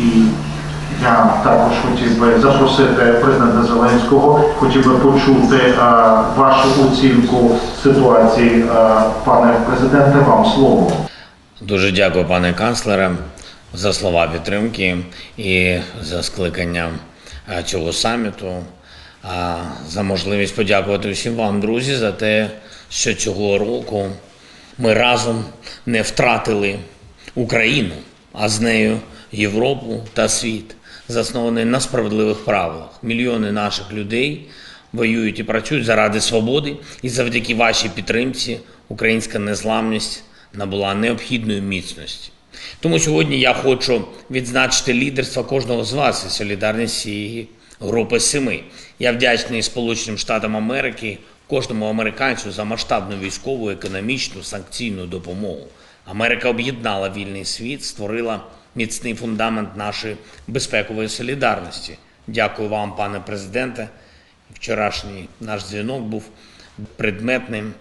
І я також хотів би запросити президента Зеленського, хотів би почути е, вашу оцінку ситуації. Е, Пане президенте, вам слово. Дуже дякую, пане канцлере, за слова підтримки і за скликання е, цього саміту, а за можливість подякувати усім вам, друзі, за те, що цього року ми разом не втратили Україну, а з нею Європу та світ, заснований на справедливих правилах. Мільйони наших людей воюють і працюють заради свободи, і завдяки вашій підтримці українська незламність набула необхідної міцності. Тому сьогодні я хочу відзначити лідерство кожного з вас і солідарність цієї групи семи. Я вдячний Сполученим Штатам Америки, кожному американцю за масштабну військову, економічну, санкційну допомогу. Америка об'єднала вільний світ, створила міцний фундамент нашої безпекової солідарності. Дякую вам, пане президенте. Вчорашній наш дзвінок був предметним.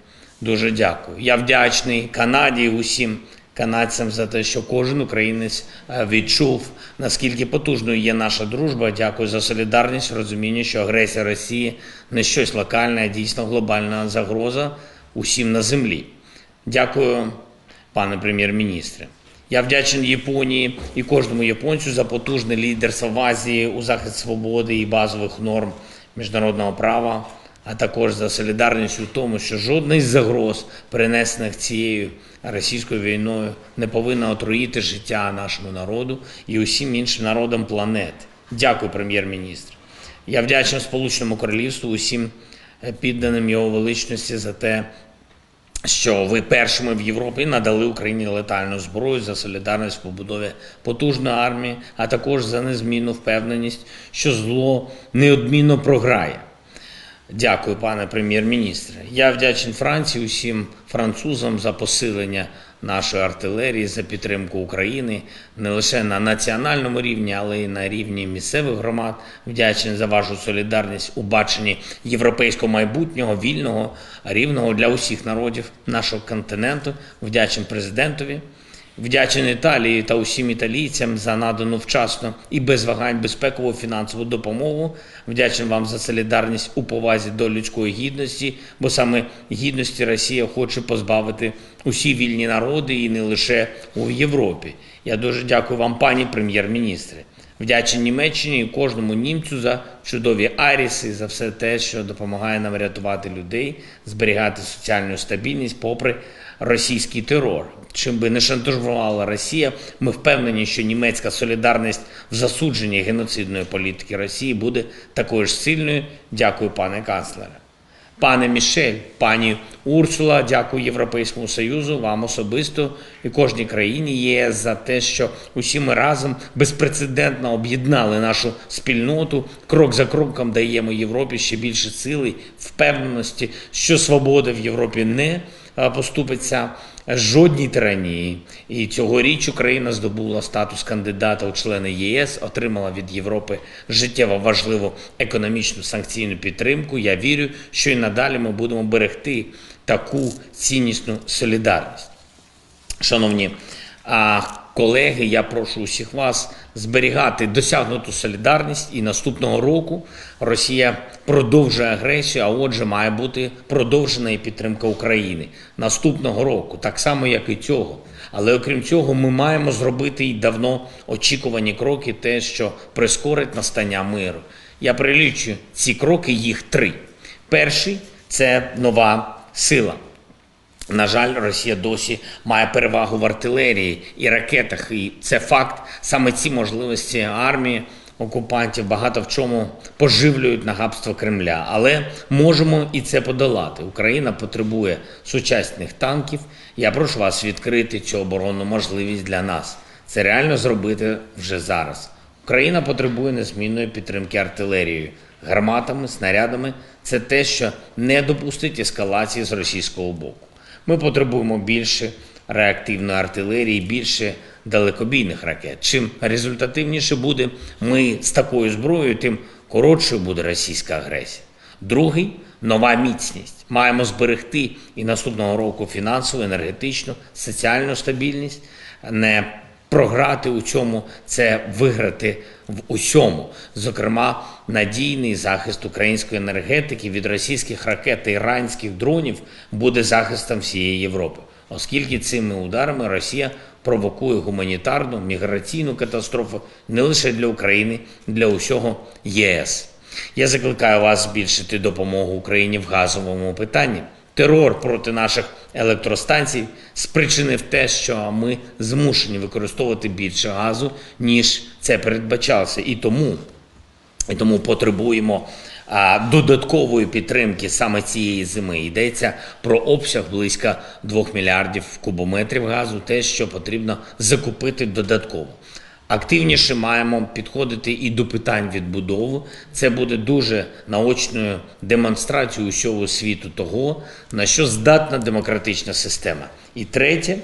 Дуже дякую. Я вдячний Канаді усім канадцям за те, що кожен українець е, відчув, наскільки потужною є наша дружба. Дякую за солідарність, розуміння, що агресія Росії не щось локальне, а дійсно глобальна загроза усім на землі. Дякую, пане прем'єр-міністре. Я вдячний Японії і кожному японцю за потужне лідерство в Азії у захист свободи і базових норм міжнародного права, а також за солідарність у тому, що жодна загроз, перенесених цією російською війною, не повинна отруїти життя нашому народу і усім іншим народам планети. Дякую, прем'єр-міністр. Я вдячний Сполученому Королівству, усім е, підданим його величності за те, що ви першими в Європі надали Україні летальну зброю за солідарність в побудові потужної армії, а також за незмінну впевненість, що зло неодмінно програє. Дякую, пане прем'єр-міністре. Я вдячний Франції, усім французам за посилення нашої артилерії, за підтримку України не лише на національному рівні, але й на рівні місцевих громад. Вдячний за вашу солідарність у баченні європейського майбутнього, вільного, рівного для усіх народів нашого континенту. Вдячний президентові. Вдячний Італії та усім італійцям за надану вчасно і без вагань безпекову фінансову допомогу. Вдячний вам за солідарність у повазі до людської гідності, бо саме гідності Росія хоче позбавити усі вільні народи і не лише у Європі. Я дуже дякую вам, пані прем'єр-міністре. Вдячний Німеччині і кожному німцю за чудові аріси, за все те, що допомагає нам рятувати людей, зберігати соціальну стабільність попри російський терор. Чим би не шантажувала Росія, ми впевнені, що німецька солідарність в засудженні геноцидної політики Росії буде такою ж сильною. Дякую, пане канцлере. Пане Мішель, пані Урсула, дякую Європейському Союзу, вам особисто і кожній країні ЄС за те, що усі ми разом безпрецедентно об'єднали нашу спільноту. Крок за кроком даємо Європі ще більше сили, впевненості, що свобода в Європі не поступиться жодній тиранії. І цьогоріч Україна здобула статус кандидата у члени ЄС, отримала від Європи життєво важливу економічну санкційну підтримку. Я вірю, що і надалі ми будемо берегти таку ціннісну солідарність. Шановні колеги, я прошу усіх вас зберігати досягнуту солідарність, і наступного року Росія продовжує агресію, а отже, має бути продовжена і підтримка України наступного року, так само як і цього. Але окрім цього, ми маємо зробити й давно очікувані кроки, те, що прискорить настання миру. Я прилічую ці кроки, їх три. Перший це нова сила. На жаль, Росія досі має перевагу в артилерії і ракетах, і це факт. Саме ці можливості армії окупантів багато в чому поживлюють нагабство Кремля. Але можемо і це подолати. Україна потребує сучасних танків. Я прошу вас відкрити цю оборонну можливість для нас. Це реально зробити вже зараз. Україна потребує незмінної підтримки артилерією, гарматами, снарядами. Це те, що не допустить ескалації з російського боку. Ми потребуємо більше реактивної артилерії, більше далекобійних ракет. Чим результативніше буде ми з такою зброєю, тим коротшою буде російська агресія. Другий нова міцність. Маємо зберегти і наступного року фінансову, енергетичну, соціальну стабільність, не програти у цьому це виграти в усьому. Зокрема, надійний захист української енергетики від російських ракет та іранських дронів буде захистом всієї Європи, оскільки цими ударами Росія провокує гуманітарну міграційну катастрофу не лише для України, для усього ЄС. Я закликаю вас збільшити допомогу Україні в газовому питанні. Терор проти наших електростанцій спричинив те, що ми змушені використовувати більше газу, ніж це передбачалося. І тому, і тому потребуємо а, додаткової підтримки саме цієї зими. Йдеться про обсяг близько 2 мільярдів кубометрів газу, те, що потрібно закупити додатково. Активніше маємо підходити і до питань відбудови. Це буде дуже наочною демонстрацією усього світу того, на що здатна демократична система. І третє,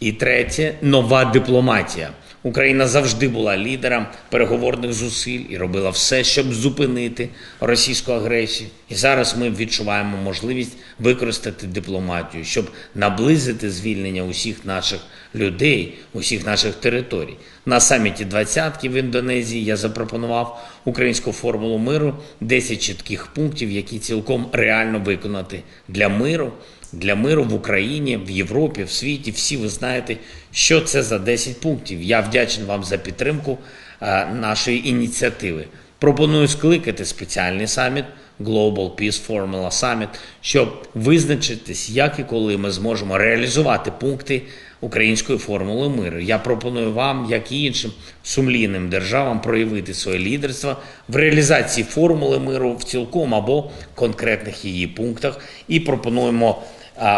і третє нова дипломатія. Україна завжди була лідером переговорних зусиль і робила все, щоб зупинити російську агресію. І зараз ми відчуваємо можливість використати дипломатію, щоб наблизити звільнення усіх наших людей, усіх наших територій. На саміті двадцятки в Індонезії я запропонував українську формулу миру 10 чітких пунктів, які цілком реально виконати для миру для миру в Україні, в Європі, в світі. Всі ви знаєте, що це за 10 пунктів. Я вдячний вам за підтримку е, нашої ініціативи. Пропоную скликати спеціальний саміт Global Peace Formula Summit, щоб визначитись, як і коли ми зможемо реалізувати пункти української формули миру. Я пропоную вам, як і іншим сумлінним державам, проявити своє лідерство в реалізації формули миру в цілком або конкретних її пунктах, і пропонуємо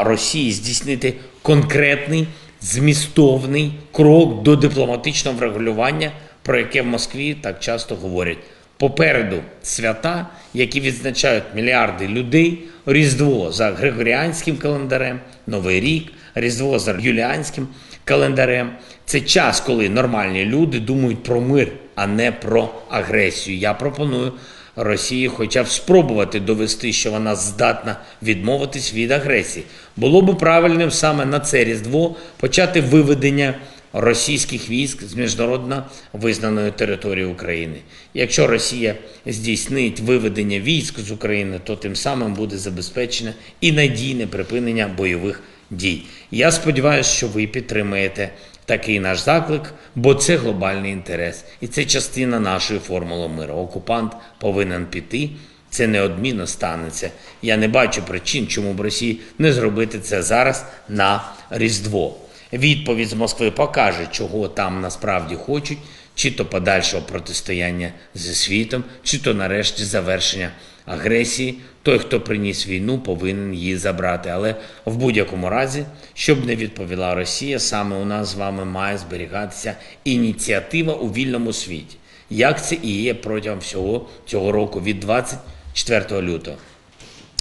Росії здійснити конкретний змістовний крок до дипломатичного врегулювання, про яке в Москві так часто говорять. Попереду свята, які відзначають мільярди людей, Різдво за Григоріанським календарем, Новий рік, Різдво за Юліанським календарем. Це час, коли нормальні люди думають про мир, а не про агресію. Я пропоную Росії хоча б спробувати довести, що вона здатна відмовитись від агресії. Було б правильним саме на це Різдво почати виведення російських військ з міжнародно визнаної території України. Якщо Росія здійснить виведення військ з України, то тим самим буде забезпечено і надійне припинення бойових дій. Я сподіваюся, що ви підтримаєте такий наш заклик, бо це глобальний інтерес, і це частина нашої формули миру. Окупант повинен піти. Це неодмінно станеться. Я не бачу причин, чому б Росії не зробити це зараз на Різдво. Відповідь з Москви покаже, чого там насправді хочуть, чи то подальшого протистояння зі світом, чи то нарешті завершення агресії. Той, хто приніс війну, повинен її забрати. Але в будь-якому разі, щоб не відповіла Росія, саме у нас з вами має зберігатися ініціатива у вільному світі. Як це і є протягом всього цього року від 24 лютого.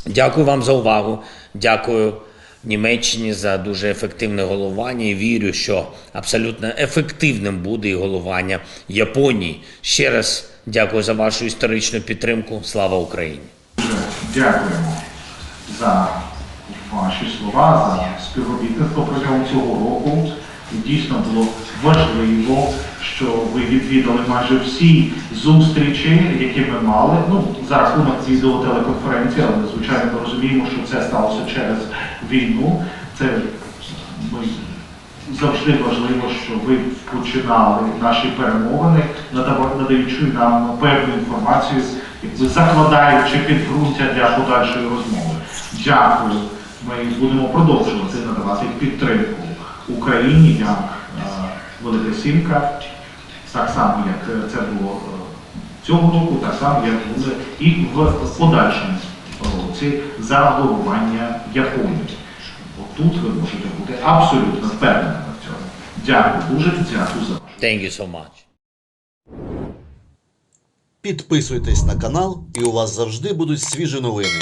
Дякую вам за увагу. Дякую Німеччині за дуже ефективне головування і вірю, що абсолютно ефективним буде і головування Японії. Ще раз дякую за вашу історичну підтримку. Слава Україні! Дякуємо за ваші слова, за співробітництво протягом цього року. Дійсно було важливо, що ви відвідали майже всі зустрічі, які ми мали. Ну, за рахунок відеотелеконференції, але звичайно ми розуміємо, що це сталося через війну. Це ми завжди важливо, що ви починали наші перемовини, надаючи нам певну інформацію, закладаючи підґрунтя для подальшої розмови. Дякую. Ми будемо продовжувати надавати підтримку Україні як Велика Сімка, так само, як е, це було е, цього року, так само, як буде і в подальшому році за головування Японії. Отут ви можете бути абсолютно впевненими в цьому. Дякую дуже, дякую за вашу. Thank you so much. Підписуйтесь на канал, і у вас завжди будуть свіжі новини.